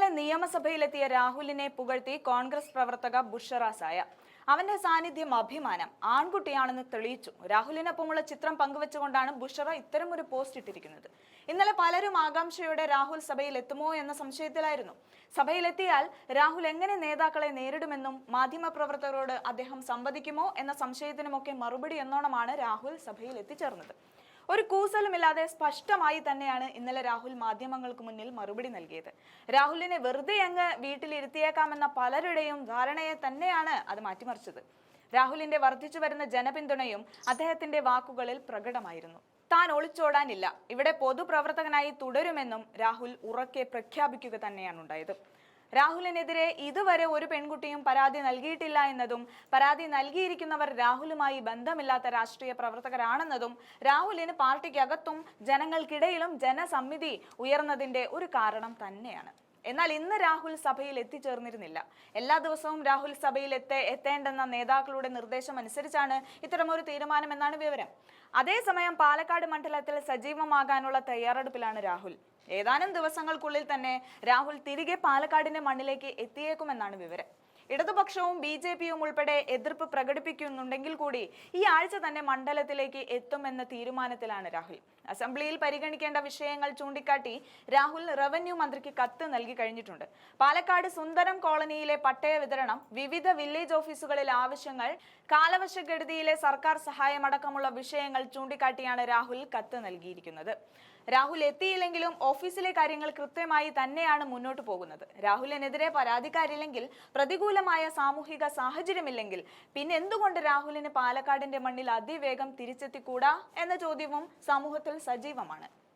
ഇന്നലെ നിയമസഭയിലെത്തിയ രാഹുലിനെ പുകഴ്ത്തി കോൺഗ്രസ് പ്രവർത്തക ബുഷറാസായ അവന്റെ സാന്നിധ്യം അഭിമാനം. ആൺകുട്ടിയാണെന്ന് തെളിയിച്ചു. രാഹുലിനൊപ്പമുള്ള ചിത്രം പങ്കുവെച്ചുകൊണ്ടാണ് ബുഷറ ഇത്തരം ഒരു പോസ്റ്റ് ഇട്ടിരിക്കുന്നത്. ഇന്നലെ പലരും ആകാംക്ഷയോടെ രാഹുൽ സഭയിൽ എത്തുമോ എന്ന സംശയത്തിലായിരുന്നു. സഭയിലെത്തിയാൽ രാഹുൽ എങ്ങനെ നേതാക്കളെ നേരിടുമെന്നും മാധ്യമപ്രവർത്തകരോട് അദ്ദേഹം സംവദിക്കുമോ എന്ന സംശയത്തിനുമൊക്കെ മറുപടി എന്നോണമാണ് രാഹുൽ സഭയിൽ എത്തിച്ചേർന്നത് ഒരു കൂസലുമില്ലാതെ സ്പഷ്ടമായി തന്നെയാണ് ഇന്നലെ രാഹുൽ മാധ്യമങ്ങൾക്ക് മുന്നിൽ മറുപടി നൽകിയത്. രാഹുലിനെ വെറുതെ അങ്ങ് വീട്ടിലിരുത്തിയേക്കാമെന്ന പലരുടെയും ധാരണയെ തന്നെയാണ് അത് മാറ്റിമറിച്ചത്. രാഹുലിന്റെ വർദ്ധിച്ചു വരുന്ന ജനപിന്തുണയും അദ്ദേഹത്തിന്റെ വാക്കുകളിൽ പ്രകടമായിരുന്നു. താൻ ഒളിച്ചോടാനില്ല. ഇവിടെ പൊതുപ്രവർത്തകനായി തുടരുമെന്നും രാഹുൽ ഉറക്കെ പ്രഖ്യാപിക്കുക തന്നെയാണ് ഉണ്ടായത്. രാഹുലിനെതിരെ ഇതുവരെ ഒരു പെൺകുട്ടിയും പരാതി നൽകിയിട്ടില്ല എന്നതും പരാതി നൽകിയിരിക്കുന്നവർ രാഹുലുമായി ബന്ധമില്ലാത്ത രാഷ്ട്രീയ പ്രവർത്തകരാണെന്നതും രാഹുലിന് പാർട്ടിക്കകത്തും ജനങ്ങൾക്കിടയിലും ജനസമ്മിതി ഉയർന്നതിന്റെ ഒരു കാരണം തന്നെയാണ്. എന്നാൽ ഇന്ന് രാഹുൽ സഭയിൽ എത്തിച്ചേർന്നിരുന്നില്ല. എല്ലാ ദിവസവും രാഹുൽ സഭയിൽ എത്തെ എത്തേണ്ടെന്ന നേതാക്കളുടെ നിർദ്ദേശം അനുസരിച്ചാണ് ഇത്തരമൊരു തീരുമാനമെന്നാണ് വിവരം. അതേസമയം പാലക്കാട് മണ്ഡലത്തിൽ സജീവമാകാനുള്ള തയ്യാറെടുപ്പിലാണ് രാഹുൽ. ഏതാനും ദിവസങ്ങൾക്കുള്ളിൽ തന്നെ രാഹുൽ തിരികെ പാലക്കാടിന്റെ മണ്ണിലേക്ക് എത്തിയേക്കുമെന്നാണ് വിവരം. ഇടതുപക്ഷവും ബി ജെ പിയും ഉൾപ്പെടെ എതിർപ്പ് പ്രകടിപ്പിക്കുന്നുണ്ടെങ്കിൽ കൂടി ഈ ആഴ്ച തന്നെ മണ്ഡലത്തിലേക്ക് എത്തുമെന്ന തീരുമാനത്തിലാണ് രാഹുൽ. അസംബ്ലിയിൽ പരിഗണിക്കേണ്ട വിഷയങ്ങൾ ചൂണ്ടിക്കാട്ടി രാഹുൽ റവന്യൂ മന്ത്രിക്ക് കത്ത് നൽകി കഴിഞ്ഞിട്ടുണ്ട്. പാലക്കാട് സുന്ദരം കോളനിയിലെ പട്ടയ വിതരണം വിവിധ വില്ലേജ് ഓഫീസുകളിലെ ആവശ്യങ്ങൾ കാലവർഷക്കെടുതിയിലെ സർക്കാർ സഹായമടക്കമുള്ള വിഷയങ്ങൾ ചൂണ്ടിക്കാട്ടിയാണ് രാഹുൽ കത്ത് നൽകിയിരിക്കുന്നത്. രാഹുൽ എത്തിയില്ലെങ്കിലും ഓഫീസിലെ കാര്യങ്ങൾ കൃത്യമായി തന്നെയാണ് മുന്നോട്ട് പോകുന്നത്. രാഹുലിനെതിരെ പരാതിക്കാരില്ലെങ്കിൽ പ്രതികൂലമായ സാമൂഹിക സാഹചര്യമില്ലെങ്കിൽ പിന്നെ എന്തുകൊണ്ട് രാഹുലിന് പാലക്കാടിന്റെ മണ്ണിൽ അതിവേഗം തിരിച്ചെത്തിക്കൂടാ എന്ന ചോദ്യവും സമൂഹത്തിൽ സജീവമാണ്.